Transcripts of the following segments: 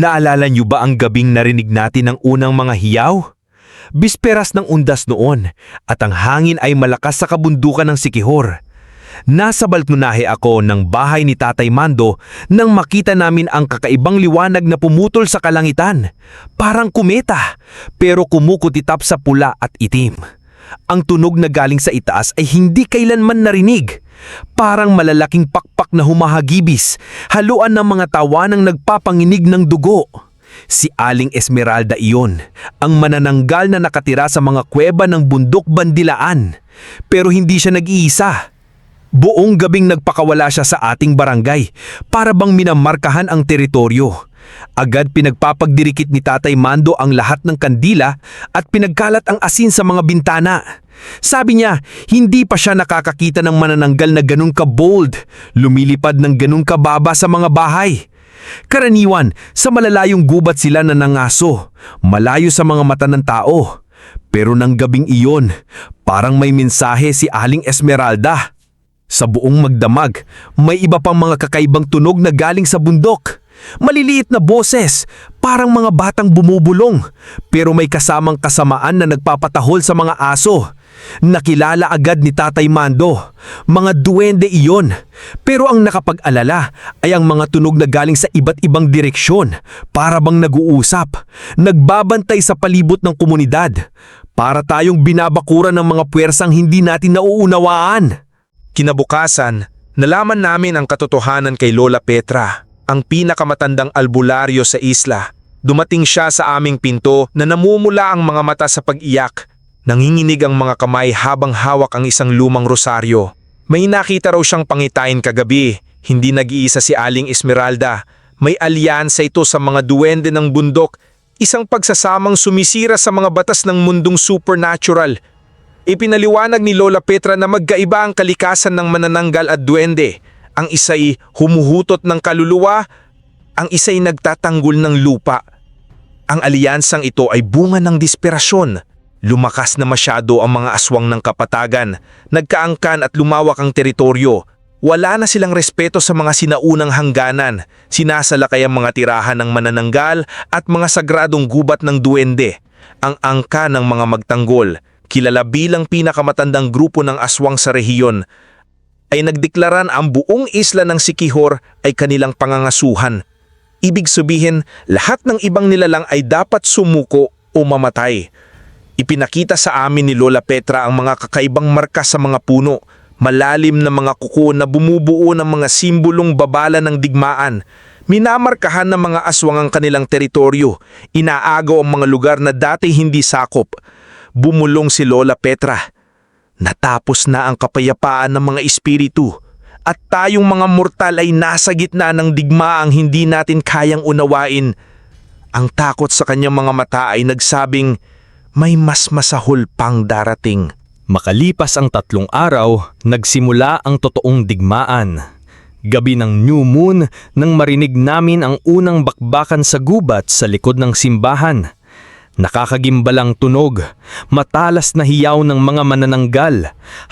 Naalala niyo ba ang gabing narinig natin ng unang mga hiyaw? Bisperas ng undas noon at ang hangin ay malakas sa kabundukan ng Sikihor. Nasa balkonahe ako ng bahay ni Tatay Mando nang makita namin ang kakaibang liwanag na pumutol sa kalangitan. Parang kumeta, pero kumukutitap sa pula at itim. Ang tunog na galing sa itaas ay hindi kailanman narinig. Parang malalaking pakpak na humahagibis, haluan ng mga tawanang nagpapanginig ng dugo. Si Aling Esmeralda iyon, ang manananggal na nakatira sa mga kuweba ng bundok bandilaan. Pero hindi siya nag-iisa. Buong gabing nagpakawala siya sa ating barangay para bang minamarkahan ang teritoryo. Agad pinagpapagdirikit ni Tatay Mando ang lahat ng kandila at pinagkalat ang asin sa mga bintana. Sabi niya, hindi pa siya nakakakita ng manananggal na ganun ka-bold, lumilipad ng ganun kababa sa mga bahay. Karaniwan, sa malalayong gubat sila na nangaso, malayo sa mga mata ng tao. Pero nang gabing iyon, parang may mensahe si Aling Esmeralda. Sa buong magdamag, may iba pang mga kakaibang tunog na galing sa bundok. Maliliit na boses, parang mga batang bumubulong, pero may kasamang kasamaan na nagpapatahol sa mga aso. Nakilala agad ni Tatay Mando, mga duwende iyon. Pero ang nakapag-alala ay ang mga tunog na galing sa iba't ibang direksyon, para bang nag-uusap, nagbabantay sa palibot ng komunidad, para tayong binabakuran ng mga puwersang hindi natin nauunawaan. Kinabukasan, nalaman namin ang katotohanan kay Lola Petra, ang pinakamatandang albularyo sa isla. Dumating siya sa aming pinto na namumula ang mga mata sa pag-iyak. Nanginginig ang mga kamay habang hawak ang isang lumang rosaryo. May nakita raw siyang pangitain kagabi. Hindi nag-iisa si Aling Esmeralda. May alyansa ito sa mga duwende ng bundok. Isang pagsasamang sumisira sa mga batas ng mundong supernatural. Ipinaliwanag ni Lola Petra na magkaiba ang kalikasan ng manananggal at duwende. Ang isa'y humuhutot ng kaluluwa, ang isa'y nagtatanggol ng lupa. Ang alyansang ito ay bunga ng desperasyon. Lumakas na masyado ang mga aswang ng kapatagan, nagkaangkan at lumawak ang teritoryo. Wala na silang respeto sa mga sinaunang hangganan, sinasalakay ang mga tirahan ng manananggal at mga sagradong gubat ng duwende. Ang angka ng mga magtanggol, kilala bilang pinakamatandang grupo ng aswang sa rehiyon, ay nagdeklaran ang buong isla ng Sikihor ay kanilang pangangasuhan. Ibig sabihin, lahat ng ibang nilalang ay dapat sumuko o mamatay. Ipinakita sa amin ni Lola Petra ang mga kakaibang marka sa mga puno, malalim na mga kuko na bumubuo ng mga simbolong babala ng digmaan. Minamarkahan ng mga aswang ang kanilang teritoryo, inaagaw ang mga lugar na dati hindi sakop. Bumulong si Lola Petra. Natapos na ang kapayapaan ng mga espiritu at tayong mga mortal ay nasa gitna ng digmaang hindi natin kayang unawain. Ang takot sa kanyang mga mata ay nagsabing may mas masahol pang darating. Makalipas ang tatlong araw, nagsimula ang totoong digmaan. Gabi ng new moon nang marinig namin ang unang bakbakan sa gubat sa likod ng simbahan. Nakakagimbalang tunog, matalas na hiyaw ng mga manananggal,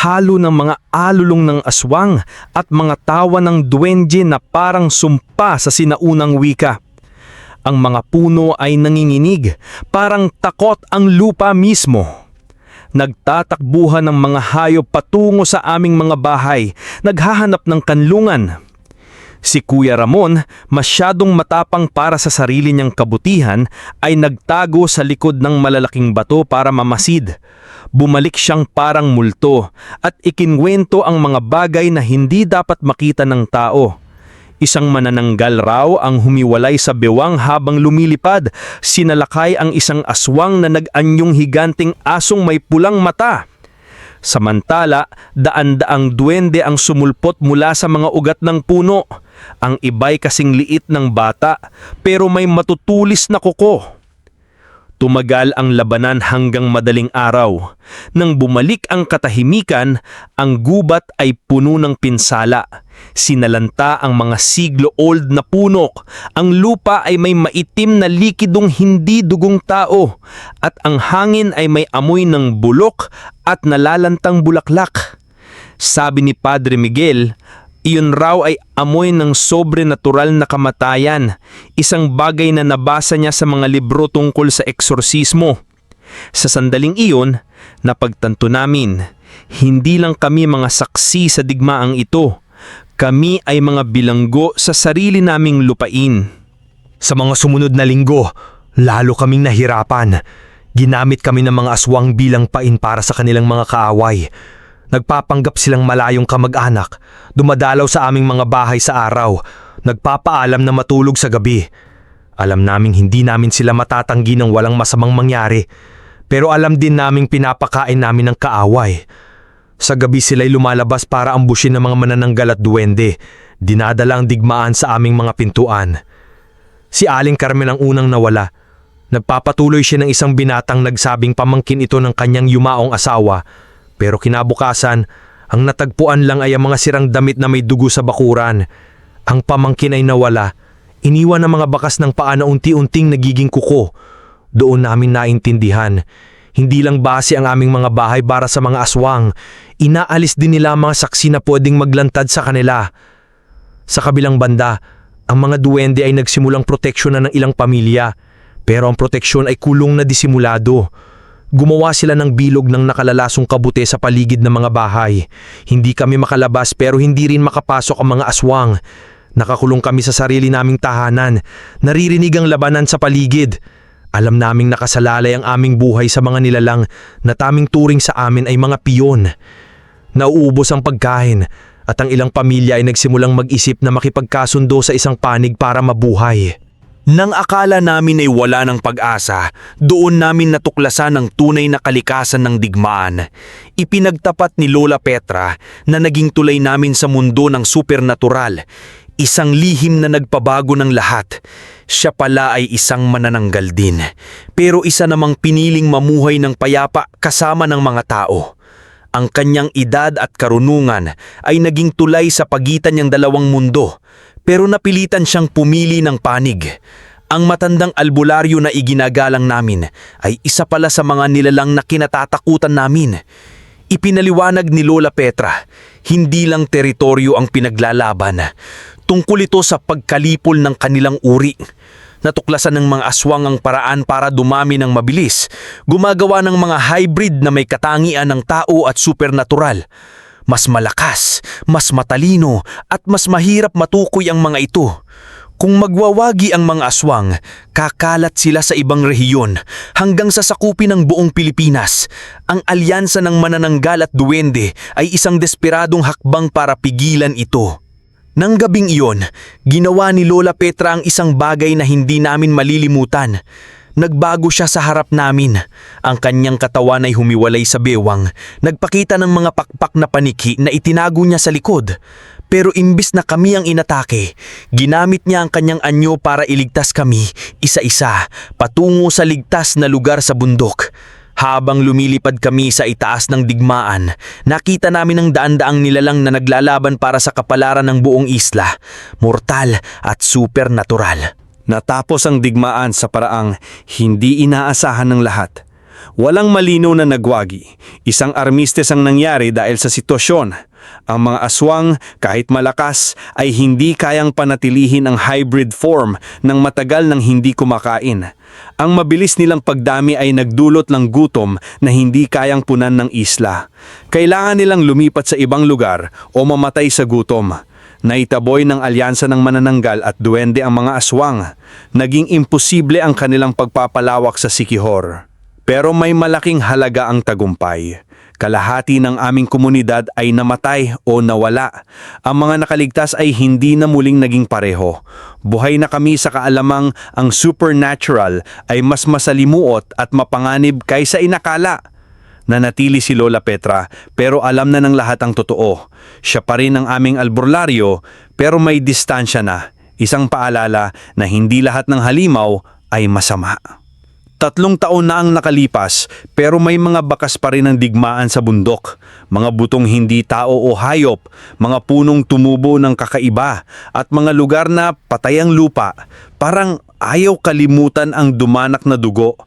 halo ng mga alulong ng aswang at mga tawa ng duwende na parang sumpa sa sinaunang wika. Ang mga puno ay nanginginig, parang takot ang lupa mismo. Nagtatakbuhan ng mga hayop patungo sa aming mga bahay, naghahanap ng kanlungan. Si Kuya Ramon, masyadong matapang para sa sarili niyang kabutihan, ay nagtago sa likod ng malalaking bato para mamasid. Bumalik siyang parang multo at ikinwento ang mga bagay na hindi dapat makita ng tao. Isang manananggal raw ang humiwalay sa bewang habang lumilipad, sinalakay ang isang aswang na nag-anyong higanting asong may pulang mata. Samantala, daan-daang duwende ang sumulpot mula sa mga ugat ng puno. Ang iba'y kasing liit ng bata, pero may matutulis na kuko. Tumagal ang labanan hanggang madaling araw. Nang bumalik ang katahimikan, ang gubat ay puno ng pinsala. Sinalanta ang mga siglo-old na punok. Ang lupa ay may maitim na likidong hindi dugong tao. At ang hangin ay may amoy ng bulok at nalalantang bulaklak. Sabi ni Padre Miguel, Iyon raw ay amoy ng sobrenatural na kamatayan, isang bagay na nabasa niya sa mga libro tungkol sa eksorsismo. Sa sandaling iyon, napagtanto namin, hindi lang kami mga saksi sa digmaang ito, kami ay mga bilanggo sa sarili naming lupain. Sa mga sumunod na linggo, lalo kaming nahirapan. Ginamit kami ng mga aswang bilang pain para sa kanilang mga kaaway. Nagpapanggap silang malayong kamag-anak, dumadalaw sa aming mga bahay sa araw, nagpapaalam na matulog sa gabi. Alam naming hindi namin sila matatanggi ng walang masamang mangyari, pero alam din naming pinapakain namin ng kaaway. Sa gabi sila'y lumalabas para ambusin ng mga manananggal at duwende, dinadala ang digmaan sa aming mga pintuan. Si Aling Carmen ang unang nawala. Nagpapatuloy siya ng isang binatang nagsabing pamangkin ito ng kanyang yumaong asawa. Pero kinabukasan, ang natagpuan lang ay ang mga sirang damit na may dugo sa bakuran. Ang pamangkin ay nawala. Iniwan ng mga bakas ng paa na unti-unting nagiging kuko. Doon namin naintindihan. Hindi lang base ang aming mga bahay para sa mga aswang. Inaalis din nila ang mga saksi na pwedeng maglantad sa kanila. Sa kabilang banda, ang mga duwende ay nagsimulang proteksyonan ng ilang pamilya, pero ang proteksyon ay kulong na disimulado. Gumawa sila ng bilog ng nakalalasong kabute sa paligid ng mga bahay. Hindi kami makalabas pero hindi rin makapasok ang mga aswang. Nakakulong kami sa sarili naming tahanan. Naririnig ang labanan sa paligid. Alam naming nakasalalay ang aming buhay sa mga nilalang na taming turing sa amin ay mga piyon. Nauubos ang pagkain at ang ilang pamilya ay nagsimulang mag-isip na makipagkasundo sa isang panig para mabuhay. Nang akala namin ay wala ng pag-asa, doon namin natuklasan ang tunay na kalikasan ng digmaan. Ipinagtapat ni Lola Petra na naging tulay namin sa mundo ng supernatural, isang lihim na nagpabago ng lahat. Siya pala ay isang manananggal din, pero isa namang piniling mamuhay ng payapa kasama ng mga tao. Ang kanyang edad at karunungan ay naging tulay sa pagitan niyang dalawang mundo, pero napilitan siyang pumili ng panig. Ang matandang albularyo na iginagalang namin ay isa pala sa mga nilalang na kinatatakutan namin. Ipinaliwanag ni Lola Petra, hindi lang teritoryo ang pinaglalaban. Tungkol ito sa pagkalipol ng kanilang uri. Natuklasan ng mga aswang ang paraan para dumami ng mabilis, gumagawa ng mga hybrid na may katangian ng tao at supernatural. Mas malakas, mas matalino, at mas mahirap matukoy ang mga ito. Kung magwawagi ang mga aswang, kakalat sila sa ibang rehiyon hanggang sa sakupin ng buong Pilipinas. Ang alyansa ng manananggal at duwende ay isang desperadong hakbang para pigilan ito. Nang gabing iyon, ginawa ni Lola Petra ang isang bagay na hindi namin malilimutan. Nagbago siya sa harap namin. Ang kanyang katawan ay humiwalay sa bewang. Nagpakita ng mga pakpak na paniki na itinago niya sa likod. Pero imbis na kami ang inatake, ginamit niya ang kanyang anyo para iligtas kami, isa-isa, patungo sa ligtas na lugar sa bundok. Habang lumilipad kami sa itaas ng digmaan, nakita namin ang daan-daang nilalang na naglalaban para sa kapalaran ng buong isla, mortal at supernatural. Natapos ang digmaan sa paraang hindi inaasahan ng lahat. Walang malinaw na nagwagi. Isang armistes ang nangyari dahil sa sitwasyon. Ang mga aswang, kahit malakas, ay hindi kayang panatilihin ang hybrid form ng matagal nang hindi kumakain. Ang mabilis nilang pagdami ay nagdulot ng gutom na hindi kayang punan ng isla. Kailangan nilang lumipat sa ibang lugar o mamatay sa gutom. Naitaboy ng alyansa ng manananggal at duwende ang mga aswang. Naging imposible ang kanilang pagpapalawak sa Sikihor. Pero may malaking halaga ang tagumpay. Kalahati ng aming komunidad ay namatay o nawala. Ang mga nakaligtas ay hindi na muling naging pareho. Buhay na kami sa kaalamang ang supernatural ay mas masalimuot at mapanganib kaysa inakala. Nanatili si Lola Petra pero alam na ng lahat ang totoo. Siya pa rin ang aming alburlaryo pero may distansya na. Isang paalala na hindi lahat ng halimaw ay masama. Tatlong taon na ang nakalipas pero may mga bakas pa rin ng digmaan sa bundok. Mga butong hindi tao o hayop, mga punong tumubo ng kakaiba at mga lugar na patay ang lupa. Parang ayaw kalimutan ang dumanak na dugo.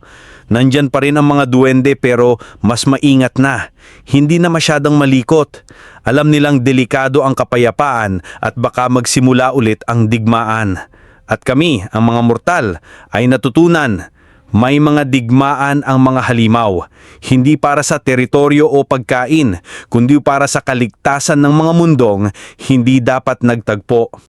Nandyan pa rin ang mga duwende pero mas maingat na. Hindi na masyadong malikot. Alam nilang delikado ang kapayapaan at baka magsimula ulit ang digmaan. At kami, ang mga mortal, ay natutunan may mga digmaan ang mga halimaw, hindi para sa teritoryo o pagkain, kundi para sa kaligtasan ng mga mundong hindi dapat nagtagpo.